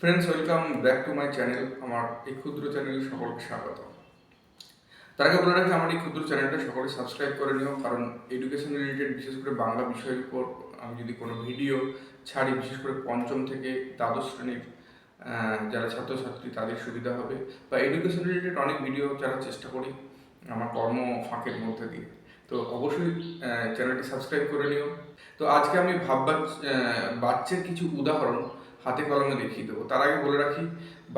Friends welcome back to my channel আমার এই ক্ষুদ্র চ্যানেলে সকলকে স্বাগত তার আগে বলে রাখি, আমার এই ক্ষুদ্র চ্যানেলটা সকলে সাবস্ক্রাইব করে নিও, কারণ এডুকেশন রিলেটেড বিশেষ করে বাংলা বিষয়ের উপর আমি যদি কোনো ভিডিও ছাড়ি, বিশেষ করে পঞ্চম থেকে দ্বাদশ শ্রেণির যারা ছাত্রছাত্রী, তাদের সুবিধা হবে। বা এডুকেশন রিলেটেড অনেক ভিডিও ছাড়ার চেষ্টা করি, আমার কর্ম ফাঁকের মধ্যে দিয়ে। তো অবশ্যই চ্যানেলটি সাবস্ক্রাইব করে নিও। তো আজকে আমি ভাববার বাচ্চার কিছু উদাহরণ হাতে কলমে দেখিয়ে দেবো। তার আগে বলে রাখি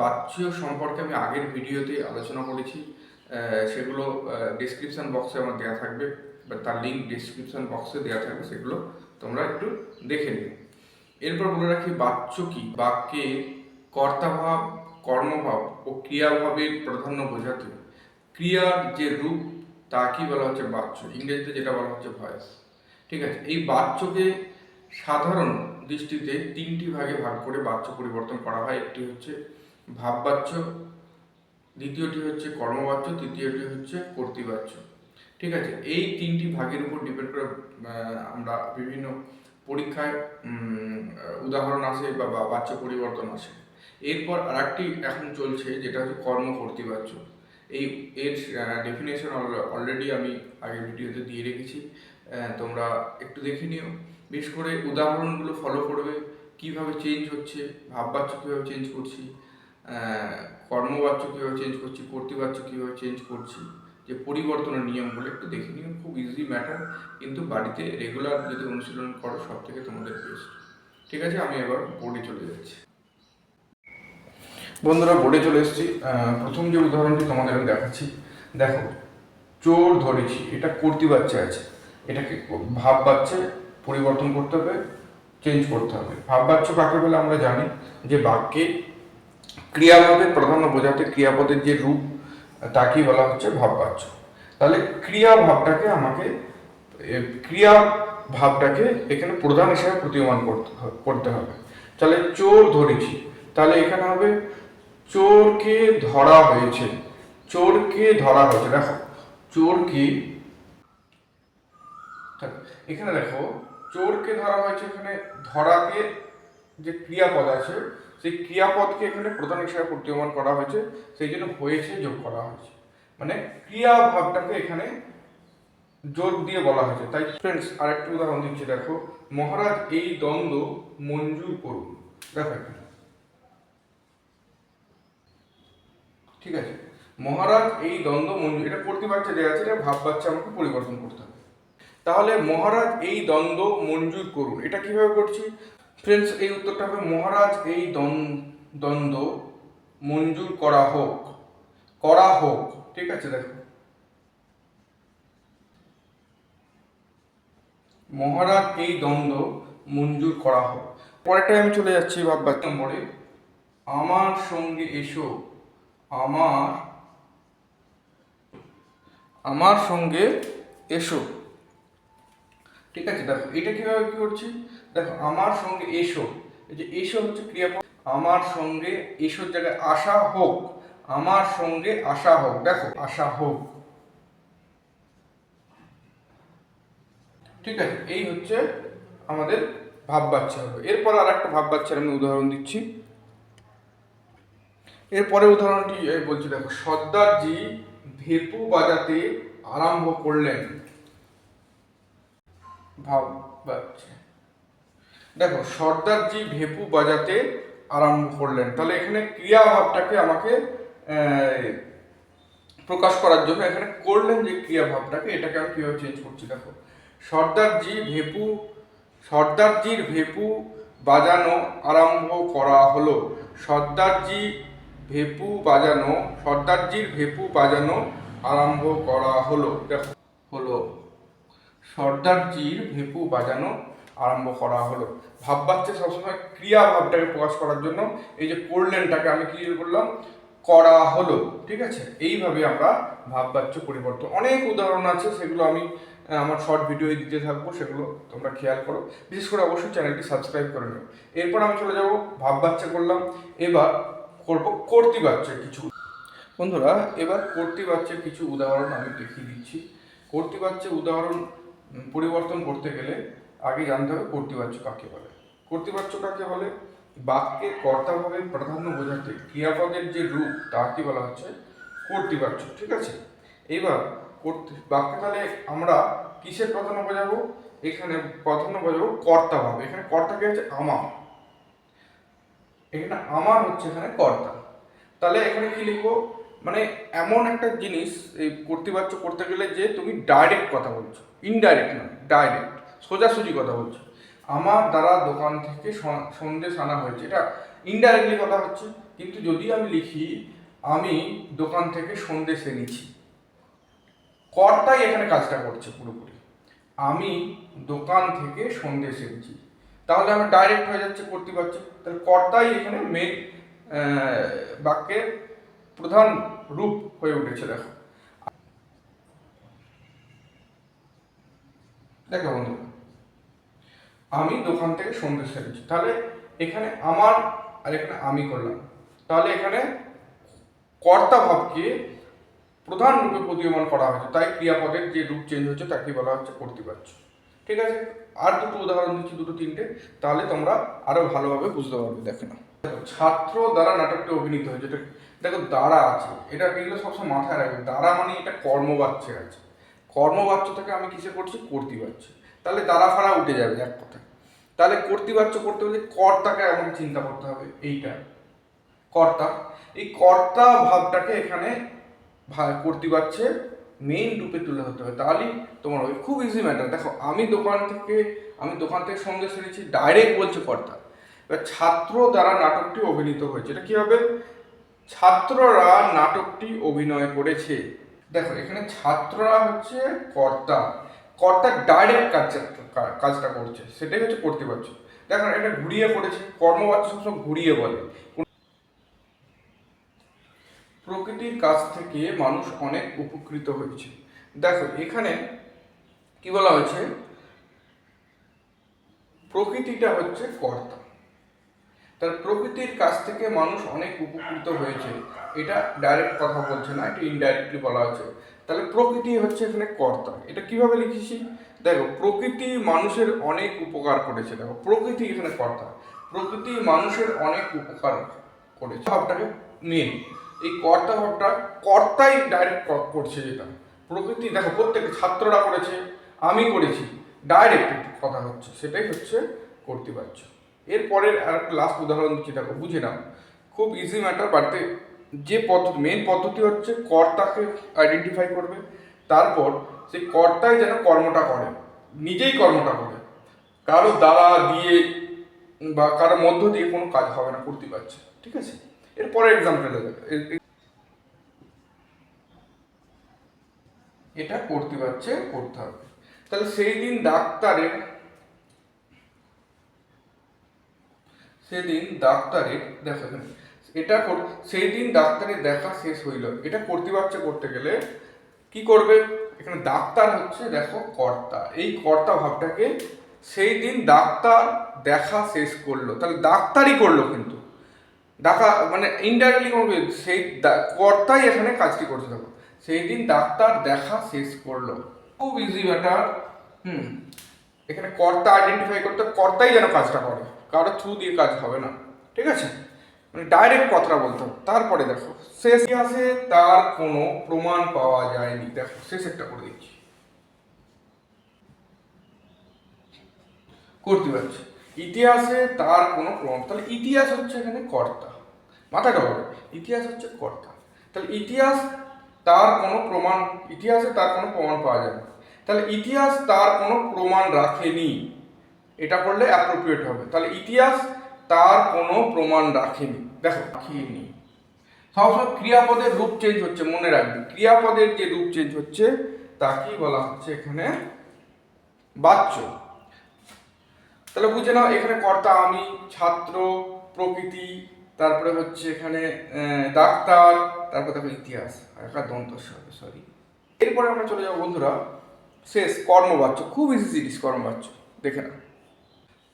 বাচ্চ সম্পর্কে আমি আগের ভিডিওতে আলোচনা করেছি। সেগুলো ডিসক্রিপশন বক্সে আমার দেওয়া থাকবে, বা তার লিঙ্ক ডিসক্রিপশন বক্সে দেওয়া থাকবে, সেগুলো তোমরা একটু দেখে নিও। এরপর বলে রাখি বাচ্চ কি? বাক্যে কর্তাভাব, কর্মভাব ও ক্রিয়াভাবের প্রাধান্য বোঝাতে। ক্রিয়ার যে রূপ, তা কি বলা হচ্ছে বাচ্চ ইংরেজিতে যেটা বলা হচ্ছে ভয়েস। ঠিক আছে, এই বাচ্চকে সাধারণ দৃষ্টিতে তিনটি ভাগে ভাগ করে বাচ্চ পরিবর্তন করা হয়। একটি হচ্ছে ভাববাচ্য দ্বিতীয়টি হচ্ছে কর্মবাচ্য তৃতীয়টি হচ্ছে কর্তৃবাচ্য ঠিক আছে? এই তিনটি ভাগের উপর ডিপেন্ড করে আমরা বিভিন্ন পরীক্ষায় উদাহরণ আসে বা বা বাচ্চ পরিবর্তন আসে। এরপর আরেকটি এখন চলছে, যেটা হচ্ছে কর্ম কর্তৃবাচ্য এই, এর ডেফিনেশন অলরেডি আমি আগের ভিডিওতে দিয়ে রেখেছি। তোমরা একটু দেখে নিও। বিশেষ করে উদাহরণগুলো ফলো করবে, কীভাবে চেঞ্জ হচ্ছে, ভাববাচ্য কীভাবে চেঞ্জ করছি কর্মবাচ্য কীভাবে চেঞ্জ করছি, কর্তৃবাচ্য কীভাবে চেঞ্জ করছি, যে পরিবর্তনের নিয়মগুলো একটু দেখে নিও, খুব ইজি ম্যাটার কিন্তু বাড়িতে রেগুলার যদি অনুশীলন করো সব থেকে তোমাদের বেস্ট ঠিক আছে, আমি এবার বোর্ডে চলে যাচ্ছি। বন্ধুরা বোর্ডে চলে এসেছি। প্রথম যে উদাহরণটি তোমাদের আমি দেখাচ্ছি, দেখো, চোর ধরেছি, এটা করতে বাচ্চা আছে, এটাকে ভাব বাচ্চা পরিবর্তন করতে হবে চেঞ্জ করতে হবে। ভাববাচ্য কাকে বলে আমরা জানি, যে বাক্যে ক্রিয়াভাবে প্রাধান্য বোঝাতে ক্রিয়াপদের যে রূপ, তাকেই বলা হচ্ছে ভাব বাচ্চ তাহলে ক্রিয়া ভাবটাকে আমাকে ক্রিয়া ভাবটাকে এখানে প্রধান হিসেবে প্রতীয়মান করতে হবে- করতে হবে। তাহলে চোর ধরেছি। তাহলে এখানে হবে, চোরকে ধরা হয়েছে। চোরকে ধরা হয়েছে। দেখো, চোরকে এখানে দেখো চোরকে ধরা হয়েছে এখানে ধরাকে যে ক্রিয়াপদ আছে, সেই ক্রিয়াপদকে এখানে প্রধান হিসাবে প্রতীয়মান করা হয়েছে, সেই জন্য হয়েছে, যোগ করা হয়েছে। মানে ক্রিয়া ভাবটাকে এখানে জোর দিয়ে বলা হয়েছে। তাই ফ্রেন্ডস আরেকটা উদাহরণ দিচ্ছি, দেখো, মহারাজ এই দ্বন্দ্ব মঞ্জুর করুন। দেখো ঠিক আছে? মহারাজ এই দ্বন্দ্ব মঞ্জুর, এটা করতে পারছে দেওয়া আছে, এটা ভাব বাচ্চা আমাকে পরিবর্তন করতে হবে। তাহলে মহারাজ এই দ্বন্দ্ব মঞ্জুর করুন। এটা কীভাবে করছি? ফ্রেন্ডস এই উত্তরটা হবে, মহারাজ, এই দ্বন্দ্ব মঞ্জুর করা হোক। করা হোক। ঠিক আছে, দেখো। মহারাজ, এই দ্বন্দ্ব মঞ্জুর করা হোক। পরেরটাই আমি চলে যাচ্ছি, ভাববার নম্বরে। আমার সঙ্গে এসো। আমার আমার সঙ্গে এসো। ঠিক আছে, দেখো, এটা কীভাবে কি করছি? দেখো, আমার সঙ্গে এসো। এই যে এসো হচ্ছে ক্রিয়াপদ। আমার সঙ্গে এসোর জায়গায় আসা হোক। আমার সঙ্গে আসা হোক। দেখো, আসা হোক। ঠিক আছে, এই হচ্ছে আমাদের ভাব বাচ্চা হবে। এরপর আর একটা ভাব বাচ্চার আমি উদাহরণ দিচ্ছি। এরপরে উদাহরণটি বলছি, দেখো, সর্দারজি ভেপু বাজাতে আরম্ভ করলেন। ভাব বাচ্চা দেখো, সর্দারজি ভেপু বাজাতে আরম্ভ করলেন। তাহলে এখানে ক্রিয়া ভাবটাকে আমাকে প্রকাশ করার জন্য এখানে করলেন যে ক্রিয়া ভাবটাকে, এটাকে আমি কীভাবে চেঞ্জ করছি? দেখো, সর্দারজি ভেপু, সর্দারজির ভেপু বাজানো আরম্ভ করা হলো। সর্দারজি ভেপু বাজানো, সর্দারজির ভেপু বাজানো আরম্ভ করা হলো। দেখো, হলো। সর্দারজির ভেপু বাজানো আরম্ভ করা হলো। ভাব বাচ্চা সবসময় ক্রিয়া ভাবটাকে প্রকাশ করার জন্য এই যে করলেনটাকে আমি কি করলাম করা হলো, ঠিক আছে? এইভাবে আমরা ভাব বাচ্চ পরিবর্তন। অনেক উদাহরণ আছে, সেগুলো আমি আমার শর্ট ভিডিও দিতে থাকব, সেগুলো তোমরা খেয়াল করো। বিশেষ করে অবশ্যই চ্যানেলটি সাবস্ক্রাইব করে নিও। এরপর আমি চলে যাব ভাব বাচ্চা করলাম। এবার করব কর্তৃ বাচ্চা কিছু। বন্ধুরা, এবার কর্তৃ বাচ্চার কিছু উদাহরণ আমি দেখিয়ে দিচ্ছি। কর্তৃ বাচ্চা উদাহরণ পরিবর্তন করতে গেলে আগে জানতে হবে কর্তৃবাচ্য কাকে বলে। কর্তৃবাচ্য কাকে বলে? বাক্যে কর্তাভাবে প্রাধান্য বোঝাতে ক্রিয়াপদের যে রূপ, তাকে বলা হচ্ছে কর্তৃবাচ্য, ঠিক আছে? এবার বাক্যে তাহলে আমরা কিসের প্রাধান্য বোঝাবো? এখানে প্রাধান্য বোঝাবো কর্তা ভাবে এখানে কর্তা কি হচ্ছে আমার। এখানে আমার হচ্ছে এখানে কর্তা। তাহলে এখানে কি লিখব? মানে এমন একটা জিনিস, এই কর্তৃবাচ্য করতে গেলে যে তুমি ডাইরেক্ট কথা বলছো। ইনডাইরেক্ট নয় ডাইরেক্ট সোজাসুজি কথা বলছো। আমার দ্বারা দোকান থেকে সন্দেশ আনা হয়েছে। এটা ইনডাইরেক্টলি কথা হচ্ছে, কিন্তু যদি আমি লিখি, আমি দোকান থেকে সন্দেশ এনেছি। কর্তাই এখানে কাজটা করছে পুরোপুরি। আমি দোকান থেকে সন্দেশ এনেছি। তাহলে আমার ডাইরেক্ট হয়ে যাচ্ছে কর্তৃপক্ষ তাহলে কর্তাই এখানে মেন বাক্যের প্রধান রূপ হয়ে উঠেছে, দেখো। দেখো বন্ধু, আমি দোকান থেকে সন্দেশ সেরেছি তাহলে এখানে আমার আর এখানে আমি করলাম। তাহলে এখানে কর্তা ভাবকে প্রধান রূপে প্রতীয়মান করা হয়েছে। তাই ক্রিয়াপদের যে রূপ চেঞ্জ হচ্ছে তাকে বলা হচ্ছে কর্তৃপাচ্য ঠিক আছে? আর দুটো উদাহরণ দিচ্ছি, দুটো তিনটে। তাহলে তোমরা আরও ভালোভাবে বুঝতে পারবে, দেখে না ছাত্র দ্বারা নাটকটি অভিনীত হয়েছে। দেখো, দ্বারা আছে। এটা এগুলো সবসময় মাথায় রাখবে। দ্বারা মানে এটা কর্মবাচ্যে আছে। কর্মবাচ্য থেকে আমি কিসে করছি? কর্তৃবাচ্য। তাহলে দ্বারা ফাড়া উঠে যাবে, এক কথা তাহলে কর্তৃবাচ্য করতে হলে কর্তাকে আমাকে চিন্তা করতে হবে, এইটা। কর্তা। এই কর্তা ভাবটাকে এখানে কর্তৃবাচ্যে মেইন রূপে তুলে ধরতে হবে। তাহলেই তোমার হবে। খুব ইজি ম্যাটার দেখো, আমি দোকান থেকে, আমি দোকান থেকে সন্দেশ এনেছি ডাইরেক্ট বলছে কর্তা। এবার ছাত্র দ্বারা নাটকটি অভিনীত হয়েছে। এটা কি হবে? ছাত্ররা নাটকটি অভিনয় করেছে। দেখো, এখানে ছাত্ররা হচ্ছে কর্তা। কর্তা ডাইরেক্ট কাজটা কাজটা করছে। সেটাই হচ্ছে কর্তৃপক্ষ। দেখো, এটা ঘুরিয়ে পড়েছে কর্মবাচ্য সবসময় ঘুরিয়ে বলে। প্রকৃতির কাছ থেকে মানুষ অনেক উপকৃত হয়েছে। দেখো, এখানে কি বলা হয়েছে? প্রকৃতিটা হচ্ছে কর্তা। তার প্রকৃতির কাছ থেকে মানুষ অনেক উপকৃত হয়েছে। এটা ডাইরেক্ট কথা বলছে না, এটা ইনডাইরেক্টলি বলা হচ্ছে। তাহলে প্রকৃতি হচ্ছে এখানে কর্তা। এটা কীভাবে লিখেছি? দেখো, প্রকৃতি মানুষের অনেক উপকার করেছে, দেখো, প্রকৃতি এখানে কর্তা। প্রকৃতি মানুষের অনেক উপকার করেছে। ভাবটাকে মেন এই কর্তা ভাবটা, কর্তাই ডাইরেক্ট করছে যেটা। প্রকৃতি, দেখো প্রত্যেক ছাত্ররা করেছে, আমি করেছি। ডাইরেক্ট কথা হচ্ছে, সেটাই হচ্ছে কর্তৃবাচ্য। এরপরের আর একটা লাস্ট উদাহরণ দিচ্ছি, দেখো, বুঝে নাও। খুব ইজি ম্যাটার বাড়তে যে পদ্ধতি মেন পদ্ধতি হচ্ছে কর্তাকে আইডেন্টিফাই করবে, তারপর সেই কর্তাই যেন কর্মটা করে, নিজেই কর্মটা করে। কারও দ্বারা, দিয়ে, বা কারও মধ্য দিয়ে কোনো কাজ হবে না, করতে পারছে, ঠিক আছে? এরপরে এক্সাম্পল এটা করতে পারছে, করতে হবে। তাহলে সেই দিন ডাক্তারের সেদিন ডাক্তারের, দেখো এটা সেই দিন ডাক্তারের দেখা শেষ হইল। এটা করতে পারছে করতে গেলে কি করবে? এখানে ডাক্তার হচ্ছে, দেখো, কর্তা। এই কর্তা ভাবটাকে সেই দিন ডাক্তার দেখা শেষ করল। তাহলে ডাক্তারই করল কিন্তু। দেখা মানে ইনডাইরেক্টলি করবে সেই কর্তাই এখানে কাজটি করছে দেখো। সেই দিন ডাক্তার দেখা শেষ করল। খুব ইজি ম্যাটার হুম। এখানে কর্তা আইডেন্টিফাই করতে, কর্তাই যেন কাজটা করে। কারও থ্রু দিয়ে কাজ হবে না। ঠিক আছে? মানে ডাইরেক্ট কথাটা বলতে। তারপরে দেখো, শেষ ইতিহাসে তার কোনো প্রমাণ পাওয়া যায়নি। দেখো, শেষ একটা করে দিচ্ছি। করতে পারছি। ইতিহাসে তার কোনো প্রমাণ, তাহলে ইতিহাস হচ্ছে এখানে কর্তা। মাথাটা হবে ইতিহাস হচ্ছে কর্তা। তাহলে ইতিহাস তার কোনো প্রমাণ, ইতিহাসে তার কোনো প্রমাণ পাওয়া যায় না তাহলে ইতিহাস তার কোনো প্রমাণ রাখেনি। এটা করলে অ্যাপ্রোপ্রিয়েট হবে। তাহলে ইতিহাস তার কোনো প্রমাণ রাখেনি। দেখো রাখেনি সবসময় ক্রিয়াপদের রূপ চেঞ্জ হচ্ছে, মনে রাখবে। ক্রিয়াপদের যে রূপ চেঞ্জ হচ্ছে, তাকেই বলা হচ্ছে এখানে বাচ্য। তাহলে বুঝে নাও, এখানে কর্তা, আমি, ছাত্র, প্রকৃতি, তারপরে হচ্ছে এখানে ডাক্তার, তারপরে দেখো ইতিহাস একা দন্ত সরি এরপরে আমরা চলে যাব বন্ধুরা, শেষ, কর্মবাচ্য। খুব ইজি জিনিস কর্মবাচ্য। দেখে না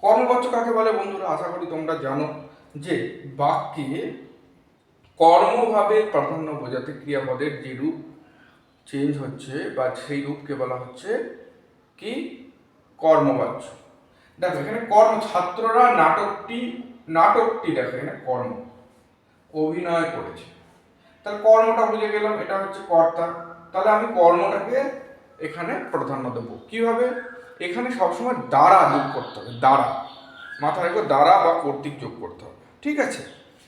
কর্মবাচ্য কাকে বলে বন্ধুরা? আশা করি তোমরা জানো যে বাক্যে কর্মভাবে প্রাধান্য বোঝাতে ক্রিয়াপদের যে রূপ চেঞ্জ হচ্ছে বা সেই রূপকে বলা হচ্ছে কি? কর্মবাচ্য। দেখো, এখানে কর্ম, ছাত্ররা নাটকটি নাটকটি দেখো, এখানে কর্ম, অভিনয় করেছে। তাহলে কর্মটা বুঝে গেলাম, এটা হচ্ছে কর্তা। তাহলে আমি কর্মটাকে এখানে প্রাধান্য দেবো। কীভাবে? এখানে সবসময় দ্বারা যোগ করতে হবে, দ্বারা। মাথায় রাখব দ্বারা বা কর্তৃক যোগ করতে হবে, ঠিক আছে?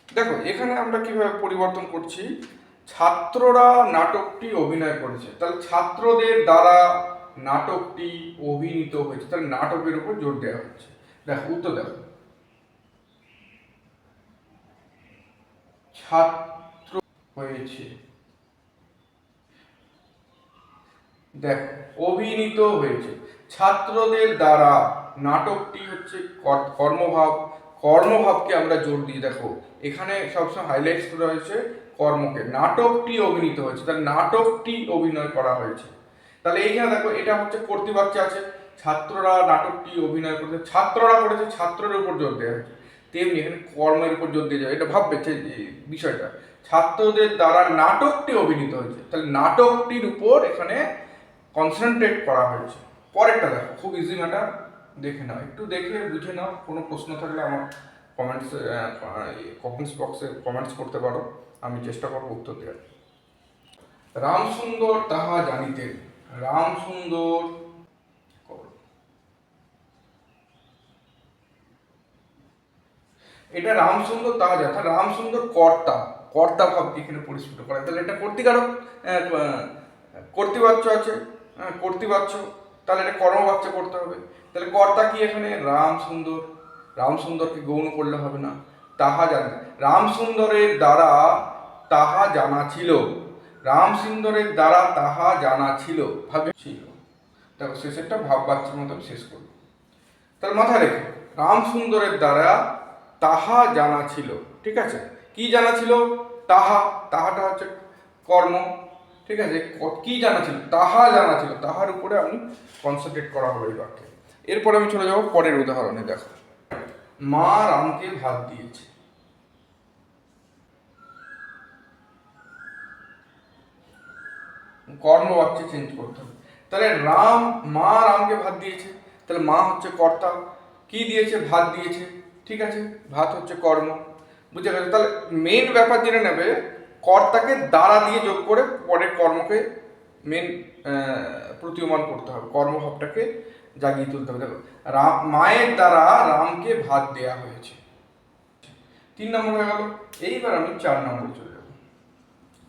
দেখো, এখানে আমরা কীভাবে পরিবর্তন করছি? ছাত্ররা নাটকটি অভিনয় করেছে। তাহলে ছাত্রদের দ্বারা নাটকটি অভিনীত হয়েছে। তাহলে নাটকের উপর জোর দেওয়া হচ্ছে। দেখো, উত্তর দেখো ছাত্র হয়েছে। দেখো, অভিনীত হয়েছে। ছাত্রদের দ্বারা নাটকটি হচ্ছে কর- কর্মভাব, কর্মভাবকে আমরা জোর দিই দেখো। এখানে সবসময় হাইলাইটস করা হয়েছে কর্মকে। নাটকটি অভিনীত হয়েছে, তাহলে নাটকটি অভিনয় করা হয়েছে। তাহলে এইখানে দেখো, এটা হচ্ছে কর্তৃপক্ষে আছে। ছাত্ররা নাটকটি অভিনয় করেছে ছাত্ররা করেছে, ছাত্রের উপর জোর দেওয়া হয়েছে। তেমনি এখানে কর্মের উপর জোর দিয়ে যাবে এটা ভাববে বিষয়টা। ছাত্রদের দ্বারা নাটকটি অভিনীত হয়েছে। তাহলে নাটকটির উপর এখানে কনসেন্ট্রেট করা হয়েছে। পরেরটা দেখো, খুব ইজি ম্যাটার দেখে নাও। একটু দেখে বুঝে নাও, কোনো প্রশ্ন থাকলে আমার কমেন্টস কমেন্টস বক্সে কমেন্টস করতে পারো। আমি চেষ্টা করব উত্তর দেওয়ার। রামসুন্দর তাহা জানিতেন রামসুন্দর। এটা রামসুন্দর তাহা তাহলে রামসুন্দর কর্তা। কর্তা ভাবকে এখানে পরিস্ফুট করে। তাহলে এটা কর্তিকারক কর্তৃবাচ্য আছে। কর্তৃবাচ্য তাহলে এটা কর্ম কর্মবাচ্য করতে হবে। তাহলে কর্তা কি এখানে? রামসুন্দর রামসুন্দরকে গৌণ করলে হবে না। তাহা জানে রামসুন্দরের দ্বারা তাহা জানা ছিল। রামসুন্দরের দ্বারা তাহা জানা ছিল। ভাবে ছিল। দেখো, শেষেরটা ভাব বাচ্চার মতো শেষ করব। তার মাথায় রেখে। রামসুন্দরের দ্বারা তাহা জানা ছিল। ঠিক আছে? কি জানা ছিল? তাহা। তাহাটা হচ্ছে কর্ম। ঠিক আছে ক- জানা ছিল, তাহা জানা ছিল, তাহার উপরে আমি কনসেন্ট্রেট করা হবে এই বাক্যে। এরপর আমি চলে যাব পরের উদাহরণে, দেখো। মা রামকে ভাত দিয়েছে। কর্ম কর্মবাচ্যে চেঞ্জ করতে হবে। তাহলে রাম, মা রামকে ভাত দিয়েছে। তাহলে মা হচ্ছে কর্তা। কি দিয়েছে? ভাত দিয়েছে। ঠিক আছে, ভাত হচ্ছে কর্ম। বুঝে গেছে? তাহলে মেন ব্যাপার জেনে নেবে কর্তাকে দ্বারা দিয়ে যোগ করে পরে কর্মকে মেন প্রতীয়মান করতে হবে। কর্মভাবটাকে জাগিয়ে তুলতে হবে। দেখো রাম মায়ের দ্বারা রামকে ভাত দেয়া হয়েছে। তিন নম্বর হয়ে গেল। এইবার আমি চার নম্বরে চলে যাব।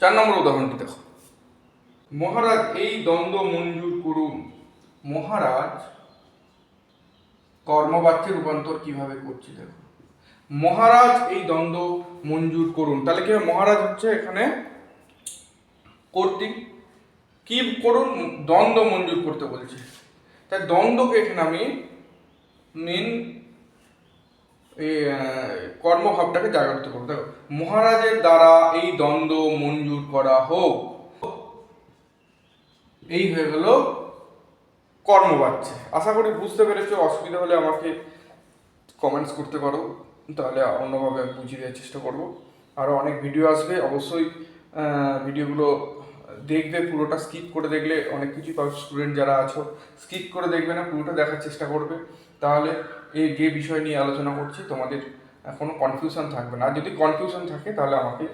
চার নম্বর উদাহরণটি দেখো। মহারাজ, এই দ্বন্দ্ব মঞ্জুর করুন। মহারাজ কর্মবাচ্যের রূপান্তর কীভাবে করছি দেখো। মহারাজ, এই দ্বন্দ্ব মঞ্জুর করুন। তাহলে কি? মহারাজ হচ্ছে এখানে কর্তৃক। কি করুন? দ্বন্দ্ব মঞ্জুর করতে বলছে। তাই দ্বন্দ্বকে এখানে আমি নিন কর্মভাবটাকে জাগ্রত করব। দেখো, মহারাজের দ্বারা এই দ্বন্দ্ব মঞ্জুর করা হোক। এই হয়ে গেল কর্মবাচ্যে আশা করি বুঝতে পেরেছ। অসুবিধা হলে আমাকে কমেন্টস করতে পারো। তাহলে অন্যভাবে আমি বুঝিয়ে দেওয়ার চেষ্টা করব। আরও অনেক ভিডিও আসবে, অবশ্যই ভিডিওগুলো দেখবে, পুরোটা স্কিপ করে দেখলে অনেক কিছু পাবে। স্টুডেন্ট যারা আছো স্কিপ করে দেখবে না, পুরোটা দেখার চেষ্টা করবে। তাহলে এই যে বিষয় নিয়ে আলোচনা করছি, তোমাদের কোনো কনফিউশন থাকবে না। আর যদি কনফিউশন থাকে, তাহলে আমাকে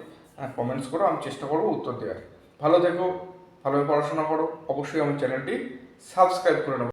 কমেন্টস করো, আমি চেষ্টা করব উত্তর দেওয়ার। ভালো থেকো, ভালোভাবে পড়াশোনা করো। অবশ্যই আমার চ্যানেলটি সাবস্ক্রাইব করে নেব।